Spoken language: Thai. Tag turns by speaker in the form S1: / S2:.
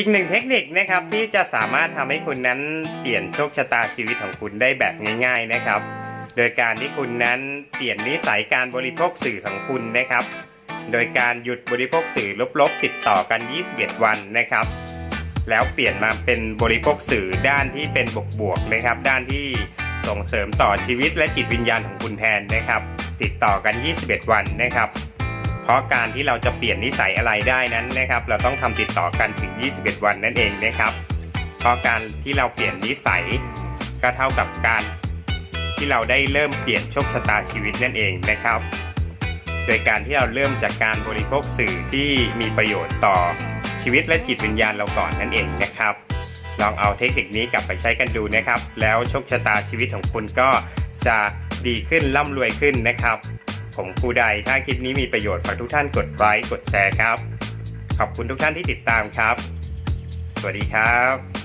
S1: อีกหนึ่งเทคนิคนะครับที่จะสามารถทำให้คุณนั้นเปลี่ยนโชคชะตาชีวิตของคุณได้แบบง่าย ๆนะครับ โดยการที่คุณนั้นเปลี่ยนนิสัยการบริโภคสื่อของคุณนะครับ โดยการหยุดบริโภคสื่อลบๆ ติดต่อกัน 21 วันนะครับ แล้วเปลี่ยนมาเป็นบริโภคสื่อด้านที่เป็นบวกๆนะครับ ด้านที่ส่งเสริมต่อชีวิตและจิตวิญญาณของคุณแทนนะครับ ติดต่อกัน 21 วันนะครับเพ ราะการที่เราจะเปลี่ยนนิสัยอะไรได้นั้นนะครับ เราต้องทำติดต่อกันถึง 21 วันนั่นเองนะครับ เพราะการที่เราเปลี่ยนนิสัยก็เท่ากับการที่เราได้เริ่มเปลี่ยนโชคชะตาชีวิตนั่นเองนะครับ โดยการที่เราเริ่มจากการบริโภคสื่อที่มีประโยชน์ต่อชีวิตและจิตวิญญาณเราก่อนนั่นเองนะครับ ลองเอาเทคนิคนี้กลับไปใช้กันดูนะครับ แล้วโชคชะตาชีวิตของคุณก็จะดีขึ้นร่ำรวยขึ้นนะครับ ผมครูใด ถ้าคลิปนี้มีประโยชน์ฝากทุกท่านกดไลค์กดแชร์ครับ ขอบคุณทุกท่านที่ติดตามครับ สวัสดีครับ